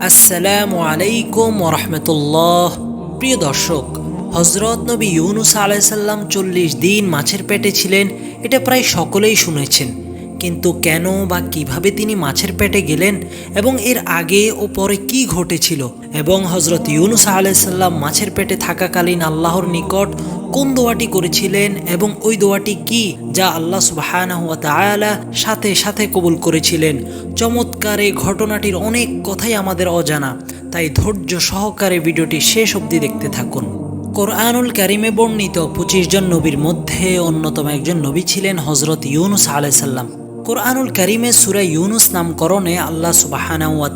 আসসালামু আলাইকুম ওরহমতুল্লাহ প্রিয় দর্শক হজরত নবী ইউনুস আলাইসাল্লাম চল্লিশ দিন মাছের পেটে ছিলেন, এটা প্রায় সকলেই শুনেছেন। কিন্তু কেন বা কীভাবে তিনি মাছের পেটে গেলেন এবং এর আগে ও পরে কি ঘটেছিল? এবং হজরত ইউনুস আলাইসাল্লাম মাছের পেটে থাকাকালীন আল্লাহর নিকট কোন দোয়াটি করেছিলেন এবং ওই দোয়াটি কি যা আল্লাহ ওয়া সাথে সাথে কবুল করেছিলেন? চমৎকার এই ঘটনাটির অনেক কথাই আমাদের অজানা, তাই ধৈর্য সহকারে ভিডিওটি শেষ অবধি দেখতে থাকুন। কোরআনুল কারিমে বর্ণিত পঁচিশ জন নবীর মধ্যে অন্যতম একজন নবী ছিলেন হজরত ইউনুস আলাইসাল্লাম কোরআনুল কারিমে সুরা ইউনুস নামকরণে আল্লাহ সুবাহানাহু ওয়া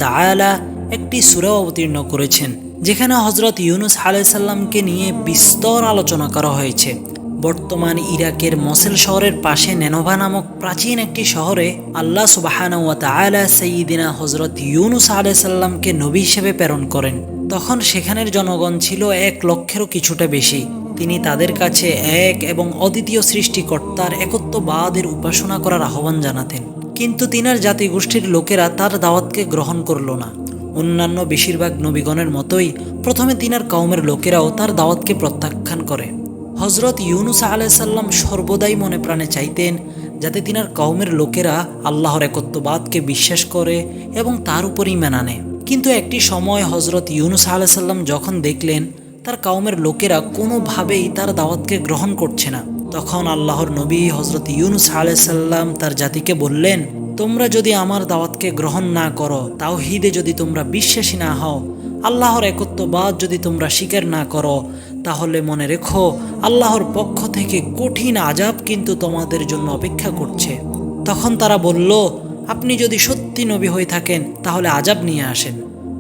একটি সুরা অবতীর্ণ করেছেন। যেখানে হজরত ইউনুস আলাইসাল্লামকে নিয়ে বিস্তর আলোচনা করা হয়েছে। বর্তমান ইরাকের মসেল শহরের পাশে নেনোভা নামক প্রাচীন একটি শহরে আল্লাহ সুবাহানা সঈদিনা হজরত ইউনুস আলাইসাল্লামকে নবী হিসেবে প্রেরণ করেন। তখন সেখানের জনগণ ছিল এক লক্ষেরও কিছুটা বেশি। তিনি তাদের কাছে এক এবং অদ্বিতীয় সৃষ্টিকর্তার একত্ববাদের উপাসনা করার আহ্বান জানাতেন। কিন্তু তিনার জাতিগোষ্ঠীর লোকেরা তার দাওয়াতকে গ্রহণ করল না। অন্যান্য বেশিরভাগ নবীগণের মতোই প্রথমে তিনার কওমের লোকেরাও তার দাওয়াতকে প্রত্যাখ্যান করে। হজরত ইউনুস আলাইসাল্লাম সর্বদাই মনে প্রাণে চাইতেন যাতে তিনার কওমের লোকেরা আল্লাহর একত্ববাদকে বিশ্বাস করে এবং তার উপরই মেনা নেয় কিন্তু একটি সময় হজরত ইউনুস আলাইসাল্লাম যখন দেখলেন তার কওমের লোকেরা কোনোভাবেই তার দাওয়াতকে গ্রহণ করছে না, তখন আল্লাহর নবী হজরত ইউনুস আলাইসাল্লাম তার জাতিকে বললেন তোমরা যদি আমার দাওয়াতকে গ্রহণ না করো তাও হিদে যদি তোমরা বিশ্বাসী না হও, আল্লাহর একত্ববাদ যদি তোমরা স্বীকার না করো, তাহলে মনে রেখো, আল্লাহর পক্ষ থেকে কঠিন আজাব কিন্তু তোমাদের জন্য অপেক্ষা করছে। তখন তারা বলল, আপনি যদি সত্যি নবী হয়ে থাকেন, তাহলে আজাব নিয়ে আসেন।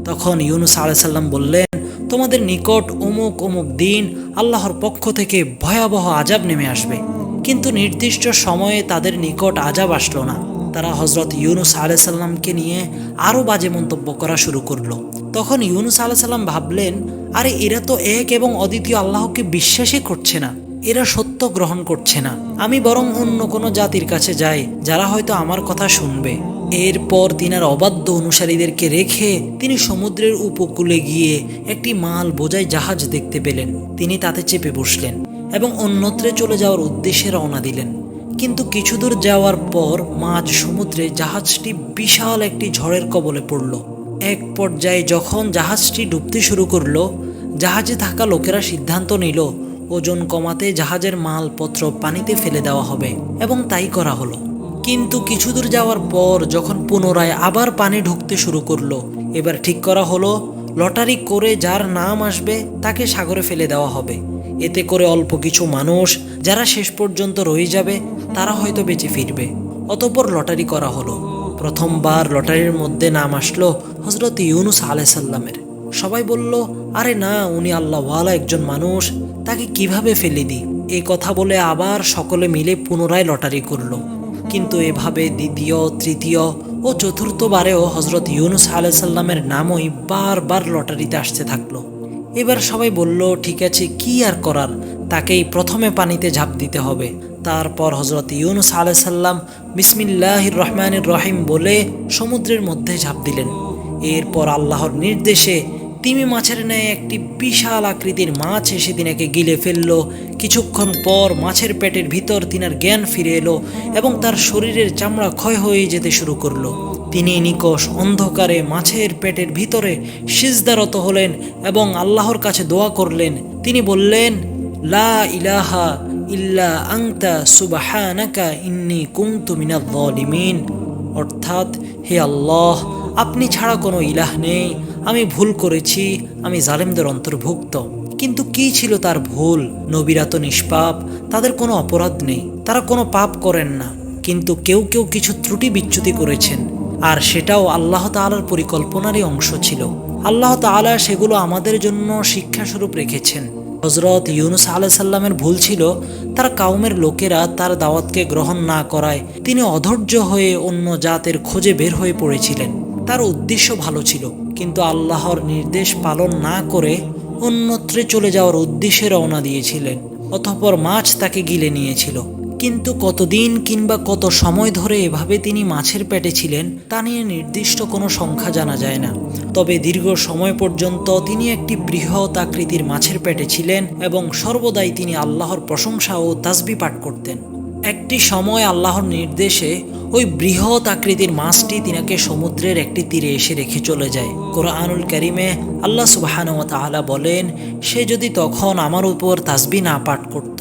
তখন ইউনুস আলাইসাল্লাম বললেন, তোমাদের নিকট অমুক অমুক দিন আল্লাহর পক্ষ থেকে ভয়াবহ আজাব নেমে আসবে। কিন্তু নির্দিষ্ট সময়ে তাদের নিকট আজাব আসলো না। তারা হজরত ইউনুস আলাইসাল্লামকে নিয়ে আরও বাজে মন্তব্য করা শুরু করল। তখন ইউনুস আলাইসাল্লাম ভাবলেন, আরে এরা তো এক এবং অদ্বিতীয় আল্লাহকে বিশ্বাসই করছে না। এরা সত্য গ্রহণ করছে না। আমি বরং অন্য কোনো জাতির কাছে যাই, যারা হয়তো আমার কথা শুনবে। এরপর তিনার অবাধ্য অনুসারীদেরকে রেখে তিনি সমুদ্রের উপকূলে গিয়ে একটি মাল বোঝাই জাহাজ দেখতে পেলেন। তিনি তাতে চেপে বসলেন এবং অন্যত্রে চলে যাওয়ার উদ্দেশ্যে রওনা দিলেন। কিন্তু কিছু দূর যাওয়ার পর মাঝ সমুদ্রে জাহাজটি বিশাল একটি ঝড়ের কবলে পড়ল। এক পর্যায়ে যখন জাহাজটি ডুবতে শুরু করল, জাহাজে থাকা লোকেরা সিদ্ধান্ত নিল, ওজন কমাতে জাহাজের মালপত্র পানিতে ফেলে দেওয়া হবে এবং তাই করা হলো। কিন্তু কিছু দূর যাওয়ার পর যখন পুনরায় আবার পানি ঢুকতে শুরু করল, এবার ঠিক করা হলো, লটারি করে যার নাম আসবে তাকে সাগরে ফেলে দেওয়া হবে। এতে করে অল্প কিছু মানুষ যারা শেষ পর্যন্ত রয়ে যাবে, তারা হয়তো বেঁচে ফিরবে। অতপর লটারি করা হলো। প্রথমবার লটারির মধ্যে নাম আসলো হজরত ইউনুস আলাইসাল্লামের সবাই বলল, আরে না, উনি আল্লাহওয়ালা একজন মানুষ, তাকে কীভাবে ফেলে দিই? এই কথা বলে আবার সকলে মিলে পুনরায় লটারি করল। কিন্তু এভাবে দ্বিতীয়, তৃতীয় ও চতুর্থবারেও হজরত ইউনুস আলাইসাল্লামের নামই বারবার লটারিতে আসতে থাকল। এবার সবাই বলল, ঠিক আছে, কি আর করার? তাকেই প্রথমে পানিতে ঝাঁপ দিতে হবে। তারপর হজরত ইউনুস আলাইসাল্লাম বিসমিল্লাহ রহমানুর রহিম বলে সমুদ্রের মধ্যে ঝাঁপ দিলেন। এরপর আল্লাহর নির্দেশে তিমি মাছের ন্যায় একটি বিশাল আকৃতির মাছ এসে তিনাকে গিলে ফেলল। কিছুক্ষণ পর মাছের পেটের ভিতর তিনার জ্ঞান ফিরে এলো এবং তার শরীরের চামড়া ক্ষয় হয়ে যেতে শুরু করল। তিনি নিকষ অন্ধকারে মাছের পেটের ভিতরে সিজদারত হলেন এবং আল্লাহর কাছে দোয়া করলেন। তিনি বললেন, লা ইলাহা ইল্লা আংতা সুবাহানাকা ইন্নি কুমতু মিনাল যালিমিন। অর্থাৎ, হে আল্লাহ, আপনি ছাড়া কোনো ইলাহ নেই। আমি ভুল করেছি, আমি জালেমদের অন্তর্ভুক্ত। কিন্তু কি ছিল তার ভুল? নবীরা তো নিষ্পাপ, তাদের কোনো অপরাধ নেই। তারা কোনো পাপ করেন না। কিন্তু কেউ কেউ কিছু ত্রুটি বিচ্যুতি করেছেন। আর সেটাও আল্লাহ তালার পরিকল্পনারই অংশ ছিল। আল্লাহ তালা সেগুলো আমাদের জন্য শিক্ষাস্বরূপ রেখেছেন। হজরত ইউনুস আলাহ সাল্লামের ভুল ছিল, তার কাউমের লোকেরা তার দাওয়াতকে গ্রহণ না করায় তিনি অধৈর্য হয়ে অন্য জাতের খোঁজে বের হয়ে পড়েছিলেন। তার উদ্দেশ্য ভালো ছিল, কিন্তু আল্লাহর নির্দেশ পালন না করে অন্যত্রে চলে যাওয়ার উদ্দেশ্যে রওনা দিয়েছিলেন, অতঃপর মাছ তাকে গিলে নিয়েছিল। কিন্তু কতদিন কিংবা কত সময় ধরে এভাবে তিনি মাছের পেটে ছিলেন, তা নিয়ে নির্দিষ্ট কোনো সংখ্যা জানা যায় না। তবে দীর্ঘ সময় পর্যন্ত তিনি একটি বৃহৎ আকৃতির মাছের পেটে ছিলেন এবং সর্বদাই তিনি আল্লাহর প্রশংসা ও তাসবি পাঠ করতেন। একটি সময় আল্লাহর নির্দেশে ওই বৃহৎ আকৃতির মাছটি তিনাকে সমুদ্রের একটি তীরে এসে রেখে চলে যায়। কোরআনুল করিমে আল্লাহ সুবাহান তাআলা বলেন, সে যদি তখন আমার উপর তাসবি না পাঠ করত,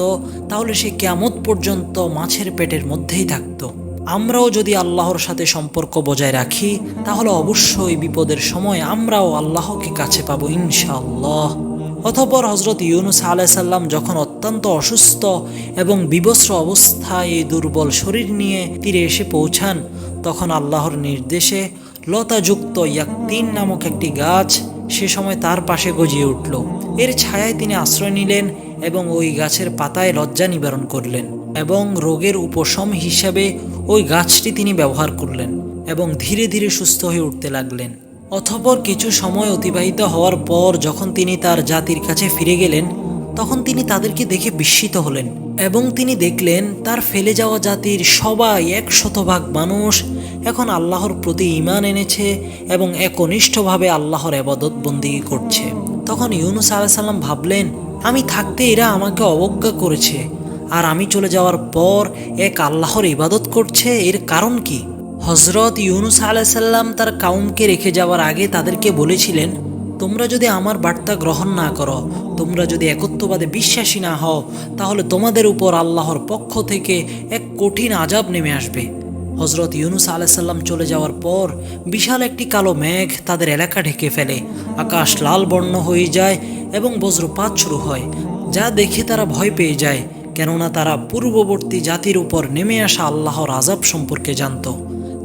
তাহলে সে কেমত পর্যন্ত মাছের পেটের মধ্যেই থাকতো। আমরাও যদি আল্লাহর সাথে সম্পর্ক বজায় রাখি, তাহলে অবশ্যই বিপদের সময় আমরাও আল্লাহকে কাছে পাবো ইনশাআল্লাহ। অতঃপর হজরত ইউনুস আলাইসাল্লাম যখন অত্যন্ত অসুস্থ এবং বিবস্ত্র অবস্থায় এই দুর্বল শরীর নিয়ে তীরে এসে পৌঁছান, তখন আল্লাহর নির্দেশে লতাযুক্ত ইয়াক্তিন নামক একটি গাছ সে সময় তার পাশে গজিয়ে উঠল। এর ছায়ায় তিনি আশ্রয় নিলেন এবং ওই গাছের পাতায় লজ্জা নিবারণ করলেন এবং রোগের উপশম হিসাবে ওই গাছটি তিনি ব্যবহার করলেন এবং ধীরে ধীরে সুস্থ হয়ে উঠতে লাগলেন। অথপর কিছু সময় অতিবাহিত হওয়ার পর যখন তিনি তার জাতির কাছে ফিরে গেলেন, তখন তিনি তাদেরকে দেখে বিস্মিত হলেন এবং তিনি দেখলেন তার ফেলে যাওয়া জাতির সবাই এক শতভাগ মানুষ এখন আল্লাহর প্রতি ঈমান এনেছে এবং একনিষ্ঠভাবে আল্লাহর আবাদত বন্দি করছে। তখন ইউনুস আলাইসাল্লাম ভাবলেন, আমি থাকতে এরা আমাকে অবজ্ঞা করেছে, আর আমি চলে যাওয়ার পর এক আল্লাহর ইবাদত করছে, এর কারণ কি? হজরত ইউনুস আলাইসাল্লাম তার কাউমকে রেখে যাওয়ার আগে তাদেরকে বলেছিলেন, তোমরা যদি আমার বার্তা গ্রহণ না করো, তোমরা যদি একত্ববাদে বিশ্বাসী না হও, তাহলে তোমাদের উপর আল্লাহর পক্ষ থেকে এক কঠিন আজাব নেমে আসবে। হজরত ইউনুস আলাইসাল্লাম চলে যাওয়ার পর বিশাল একটি কালো মেঘ তাদের এলাকা ঢেকে ফেলে। আকাশ লাল বর্ণ হয়ে যায় এবং বজ্রপাত শুরু হয়, যা দেখে তারা ভয় পেয়ে যায়, কেননা তারা পূর্ববর্তী জাতির উপর নেমে আসা আল্লাহর আজাব সম্পর্কে জানত।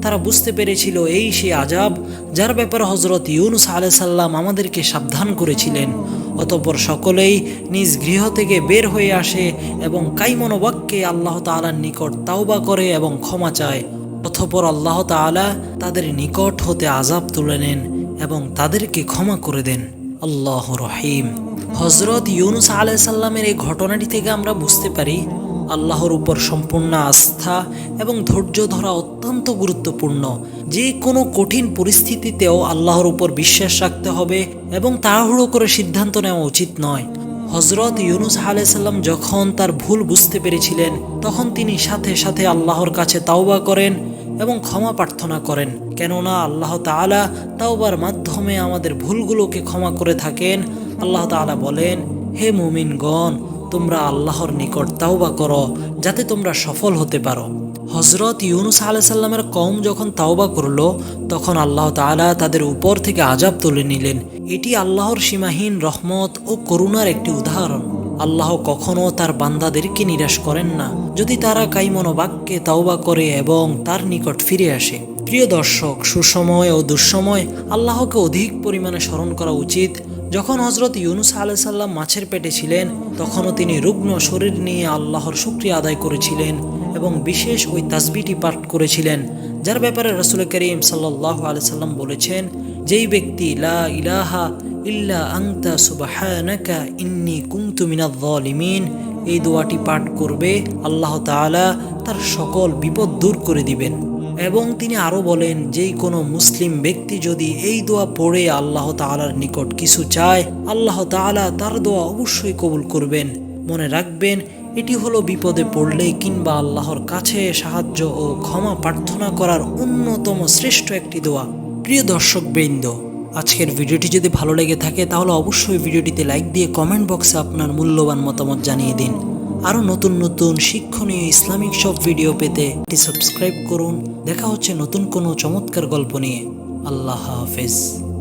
তারা বুঝতে পেরেছিল এই সে আজাব যার ব্যাপারে হজরত ইউনুস আলাইসাল্লাম আমাদেরকে সাবধান করেছিলেন। অতঃপর সকলেই নিজ গৃহ থেকে বের হয়ে আসে এবং কাইমনোবাক্যে আল্লাহ তালার নিকট তাওবা করে এবং ক্ষমা চায়। অথপর আল্লাহ তাআলা তাদের নিকট হতে আজাব তুলে নেন এবং তাদেরকে ক্ষমা করে দেন। আল্লাহ রহিম। হজরত ইউনুস আলাইসাল্লামের এই ঘটনাটি থেকে আমরা বুঝতে পারি আল্লাহর উপর সম্পূর্ণ আস্থা এবং ধৈর্য ধরা অত্যন্ত গুরুত্বপূর্ণ। যে কোনো কঠিন পরিস্থিতিতেও আল্লাহর উপর বিশ্বাস রাখতে হবে এবং তাড়াহুড়ো করে সিদ্ধান্ত নেওয়া উচিত নয়। হজরত ইউনুস আলাইসাল্লাম যখন তার ভুল বুঝতে পেরেছিলেন, তখন তিনি সাথে সাথে আল্লাহর কাছে তাওবা করেন এবং ক্ষমা প্রার্থনা করেন। কেননা আল্লাহ তাআলা তাওবার মাধ্যমে আমাদের ভুলগুলোকে ক্ষমা করে থাকেন। আল্লাহ তাআলা বলেন, হে মুমিনগণ তোমরা আল্লাহর নিকট তাওবা করো, যাতে তোমরা সফল হতে পারো। হজরত ইউনুস আলাইসাল্লামের কম যখন তাওবা করল, তখন আল্লাহ তাআলা তাদের উপর থেকে আজাব তুলে নিলেন। এটি আল্লাহর সীমাহীন রহমত ও করুণার একটি উদাহরণ। আল্লাহ কখনও তার বান্দাদেরকে নিরাশ করেন না। যদি তারা কাইমনো বাক্যে তাওবা করে এবং তার নিকট ফিরে আসে। প্রিয় দর্শক, সুসময় ও দুঃসময় আল্লাহকে অধিক পরিমাণে স্মরণ করা উচিত। যখন হজরত ইউনুস আলাইসাল্লাম মাছের পেটে ছিলেন, তখনও তিনি রুগ্ন শরীর নিয়ে আল্লাহর শুক্রিয়া আদায় করেছিলেন এবং বিশেষ ওই তাসবিটি পাঠ করেছিলেন, যার ব্যাপারে রসুল করিম সাল্লাহ আলাইসাল্লাম বলেছেন, যেই ব্যক্তি, লা ইলাহা ইল্লা আংতা সুবাহানাকা ইন্নি কুন্তু মিনাদ্দালিমিন এই দোয়াটি পাঠ করবে, আল্লাহ তাআলা তার সকল বিপদ দূর করে দিবেন। এবং তিনি আরও বলেন, যেই কোনো মুসলিম ব্যক্তি যদি এই দোয়া পড়ে আল্লাহ তাআলার নিকট কিছু চায়, আল্লাহ তাআলা তার দোয়া অবশ্যই কবুল করবেন। মনে রাখবেন, এটি হলো বিপদে পড়লে কিংবা আল্লাহর কাছে সাহায্য ও ক্ষমা প্রার্থনা করার অন্যতম শ্রেষ্ঠ একটি দোয়া। প্রিয় দর্শক বৃন্দ আজকের ভিডিওটি যদি ভালো লেগে থাকে, তাহলে অবশ্যই ভিডিওটিতে লাইক দিয়ে কমেন্ট বক্সে আপনার মূল্যবান মতামত জানিয়ে দিন। আরও নতুন নতুন শিক্ষণীয় ইসলামিক সব ভিডিও পেতে এটি সাবস্ক্রাইব করুন। দেখা হচ্ছে নতুন কোনো চমৎকার গল্প নিয়ে। আল্লাহ হাফেজ।